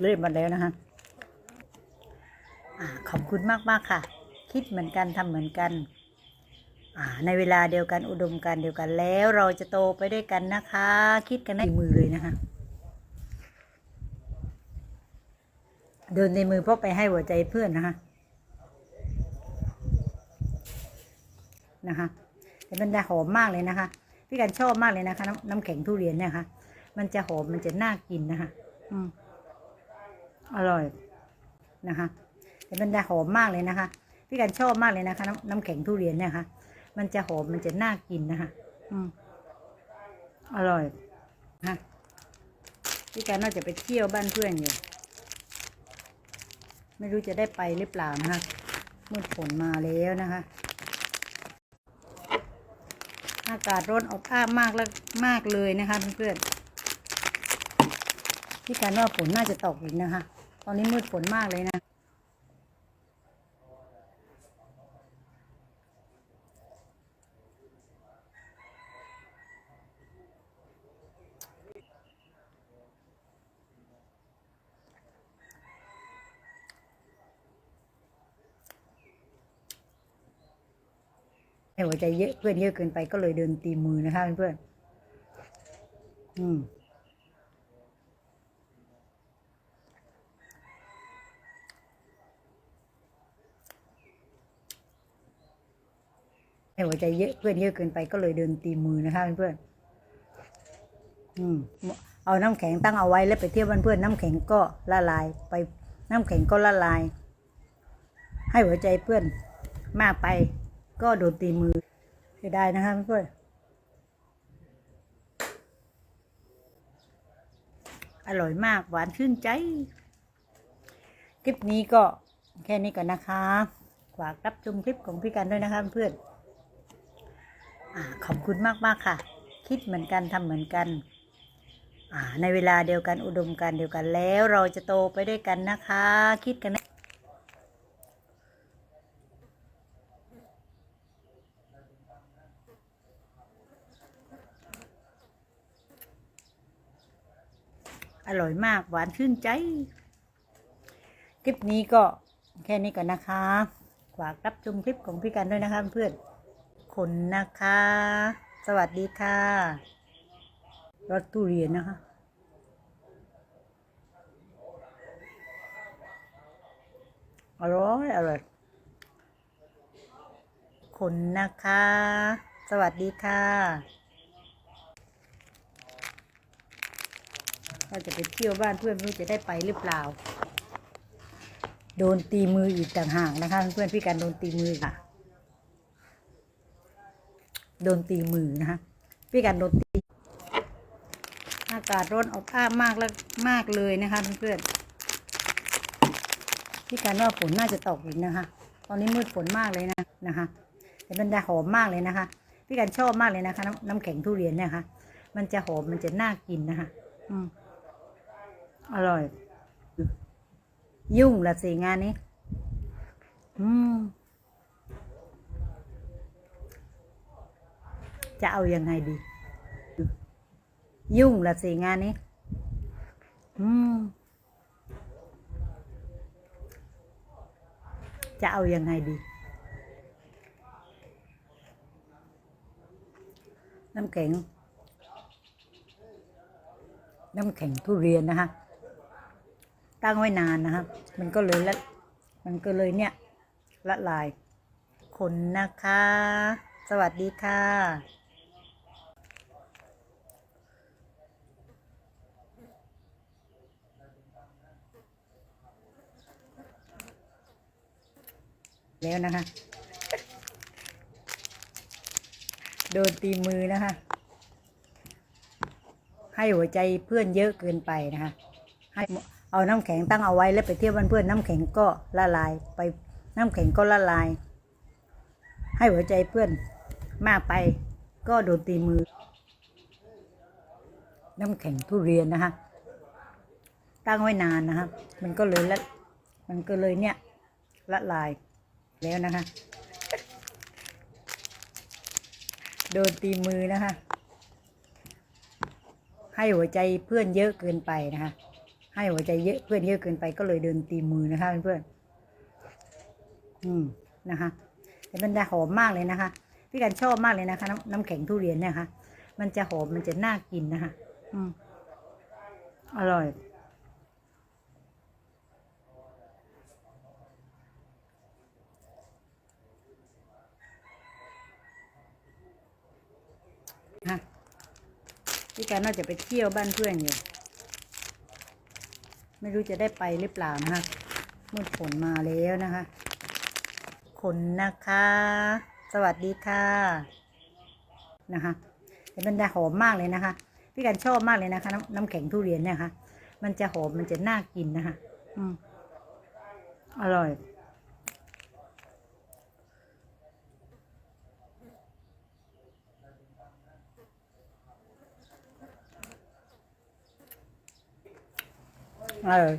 เลื่อนมาแล้วนะคะอ่าขอบคุณมากมากๆค่ะ คิดเหมือนกันทำเหมือนกัน ในเวลาเดียวกันอุดมการเดียวกันแล้วเราจะโตไปด้วยกันนะคะ คิดกันในมือเลยนะคะ เดินในมือเพราะไปให้หัวใจเพื่อนนะคะนะคะแต่มันจะหอมมากเลยนะคะ พี่กันชอบมากเลยนะคะ น้ำน้ำแข็งทุเรียนเนี่ยค่ะ มันจะหอมมันจะน่ากินนะคะ อืม อร่อยนะคะแต่มันจะหอมมากเลยนะคะ พี่กันชอบมากเลยนะคะน้ำน้ำแข็งทุเรียนเนี่ยค่ะมันจะหอมมันจะน่ากินนะคะ อืมอร่อยนะพี่กันน่าจะไปเที่ยวบ้านเพื่อนอยู่ ไม่รู้จะได้ไปหรือเปล่านะคะมืดฝนมาแล้วนะคะ อากาศร้อนอบอ้าวมากแล้วมากเลยนะคะเพื่อนๆพี่การว่าฝนน่าจะตกอีกนะคะ ตอนนี้มืดฝนมากเลยนะหัวใจเยอะเพื่อนเยอะเกินไปก็เลยเดินตีมือนะคะเพื่อนอืม ห้หัวใจเยอะเพื่อนเยอะเกินไปก็เลยเดินตีมือนะคะเพื่อนอืมเอาน้ำแข็งตั้งเอาไว้แล้วไปเที่ยวบ้านเพื่อนน้ำแข็งก็ละลาย ไปน้ำแข็งก็ละลาย ให้หัวใจเพื่อนมากไป ก็โดนตีมือเสียดายนะคะเพื่อนอร่อยมากหวานชื่นใจ คลิปนี้ก็แค่นี้ก่อนนะคะ ฝากรับชมคลิปของพี่กันด้วยนะคะเพื่อน ขอบคุณมากมากๆค่ะ คิดเหมือนกันทำเหมือนกันในเวลาเดียวกันอุดมการเดียวกันแล้วเราจะโตไปด้วยกันนะคะ คิดกันนะอร่อยมากหวานชื่นใจ คลิปนี้ก็แค่นี้ก่อนนะคะ ฝากรับชมคลิปของพี่กันด้วยนะคะเพื่อน คนนะคะ สวัสดีค่ะรสทุเรียนนะคะอร่อยอร่อยคนนะคะ สวัสดีค่ะ ก็จะไปเที่ยวบ้านเพื่อนไม่รู้จะได้ไปหรือเปล่า โดนตีมืออีกต่างหากนะคะ เพื่อนพี่การโดนตีมือค่ะ โดนตีมือนะคะพี่การโดนตีอากาศร้อนอบอ้าวมากแล้วมากเลยนะคะเพื่อนๆพี่การว่าฝนน่าจะตกอีกนะคะ ตอนนี้มืดฝนมากเลยนะนะคะแต่มันจะหอมมากเลยนะคะ พี่การชอบมากเลยนะคะ น้ำน้ำแข็งทุเรียนเนี่ยค่ะมันจะหอมมันจะน่ากินนะคะ อืมอร่อย ยุ่งละสิงานนี้ อืม จะเอายังไงดี ยุ่งละสิงานนี้ อืม จะเอายังไงดี น้ำแข็ง น้ำแข็งทุเรียนนะคะ ตั้งไว้นานนะคะ มันก็เลยละมันก็เลยเนี่ย ละลาย คนนะคะ สวัสดีค่ะ แล้วนะคะ โดนตีมือนะคะ ให้หัวใจเพื่อนเยอะเกินไปนะคะ ให้เอาน้ำแข็งตั้งเอาไว้แล้วไปเที่ยวบ้านเพื่อนน้ำแข็งก็ละลายไปน้ำแข็งก็ละลาย ให้หัวใจเพื่อนมากไป ก็โดนตีมือ น้ำแข็งทุเรียนนะคะ ตั้งไว้นานนะคะมันก็เลยละมันก็เลยเนี่ยละลาย แล้วนะคะ โดนตีมือนะคะ ให้หัวใจเพื่อนเยอะเกินไปนะคะ ให้หัวใจเยอะเพื่อนเยอะเกินไปก็เลยเดินตีมือนะคะเพื่อนอืมนะคะแต่มันจะหอมมากเลยนะคะพี่กันชอบมากเลยนะคะน้ำน้ำแข็งทุเรียนเนี่ยค่ะ มันจะหอมมันจะน่ากินนะคะ อืมอร่อย ฮะ พี่การน่าจะไปเที่ยวบ้านเพื่อนอยู่ ไม่รู้จะได้ไปหรือเปล่านะคะมืดฝนมาแล้วนะคะคนนะคะ สวัสดีค่ะนะคะแต่มันจะหอมมากเลยนะคะ พี่การชอบมากเลยนะคะ น้ำน้ำแข็งทุเรียนเนี่ยค่ะ มันจะหอมมันจะน่ากินนะคะ อืมอร่อย เออ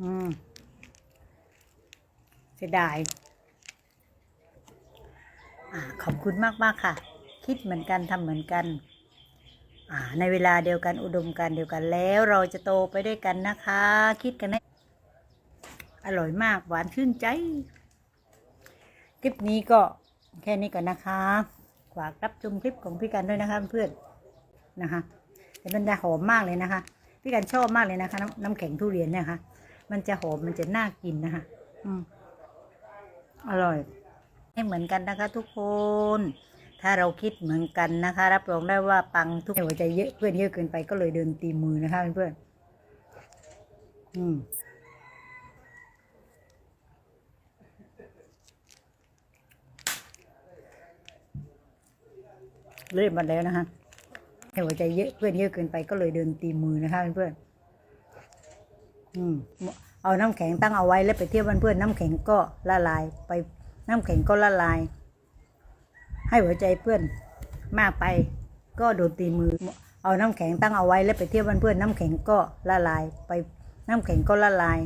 อืมเสียดายอ่าขอบคุณมากมากค่ะ คิดเหมือนกันทำเหมือนกันอ่าในเวลาเดียวกันอุดมการเดียวกันแล้วเราจะโตไปด้วยกันนะคะ คิดกันนะอร่อยมากหวานชื่นใจ คลิปนี้ก็แค่นี้ก่อนนะคะ ฝากรับชมคลิปของพี่กันด้วยนะคะเพื่อนนะคะ แต่มันจะหอมมากเลยนะคะ พี่กันชอบมากเลยนะคะ น้ำน้ำแข็งทุเรียนเนี่ยค่ะ มันจะหอมมันจะน่ากินนะคะ อืมอร่อยให้เหมือนกันนะคะ ทุกคน ถ้าเราคิดเหมือนกันนะคะ รับรองได้ว่าปังทุกหัวใจเยอะเพื่อนเยอะเกินไปก็เลยเดินตีมือนะคะเพื่อนอืมเริ่มมาแล้วนะคะ ให้หัวใจเยอะเพื่อนเยอะเกินไปก็เลยเดินตีมือนะคะเพื่อนอืมเอาน้ำแข็งตั้งเอาไว้แล้วไปเทียบเพื่อนน้ำแข็งก็ละลาย ไปน้ำแข็งก็ละลาย ให้หัวใจเพื่อนมากไป ก็โดนตีมือ เอาน้ำแข็งตั้งเอาไว้แล้วไปเทียบเพื่อนน้ำแข็งก็ละลาย ไปน้ำแข็งก็ละลาย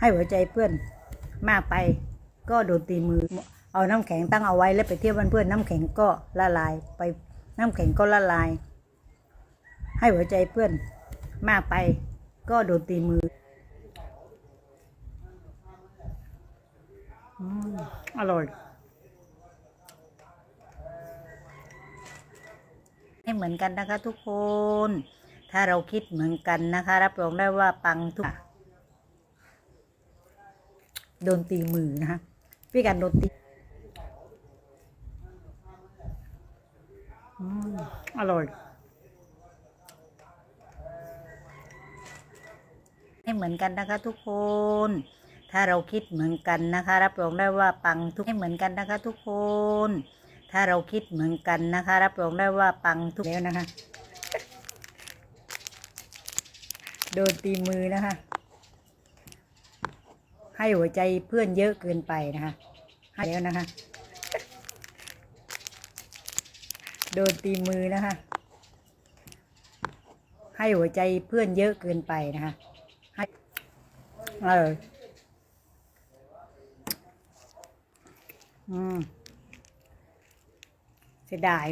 ให้หัวใจเพื่อนมากไป ก็โดนตีมือ เอาน้ำแข็งตั้งเอาไว้แล้วไปเทียบเพื่อนน้ำแข็งก็ละลายไป น้ำแข็งก็ละลาย ให้หัวใจเพื่อนมากไปก็โดนตีมืออร่อยให้เหมือนกันนะคะทุกคน ถ้าเราคิดเหมือนกันนะคะ รับรองได้ว่าปังทุกโดนตีมือนะคะพี่กันโดนตีอืม อร่อย ให้เหมือนกันนะคะทุกคน ถ้าเราคิดเหมือนกันนะคะ รับรองได้ว่าปังทุกให้เหมือนกันนะคะทุกคน ถ้าเราคิดเหมือนกันนะคะ รับรองได้ว่าปังทุกแล้วนะคะโดนตีมือนะคะ ให้หัวใจเพื่อนเยอะเกินไปนะคะ ให้แล้วนะคะ โดนตีมือนะคะ ให้หัวใจเพื่อนเยอะเกินไปนะคะให้เอออืมเสียดาย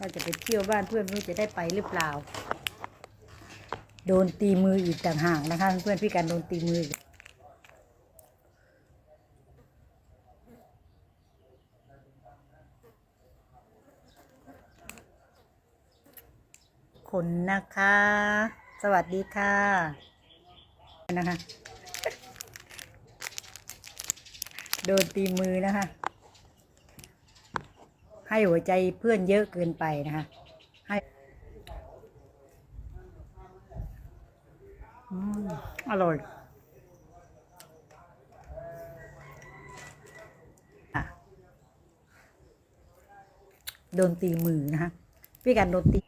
เราจะไปเที่ยวบ้านเพื่อนไม่รู้จะได้ไปหรือเปล่า โดนตีมืออีกต่างหากนะคะ เพื่อนพี่กันโดนตีมืออคนนะคะ สวัสดีค่ะนะคะ โดนตีมือนะคะ ให้หัวใจเพื่อนเยอะเกินไปนะคะให้อร่อยโดนตีมือนะคะพี่กันโดนตี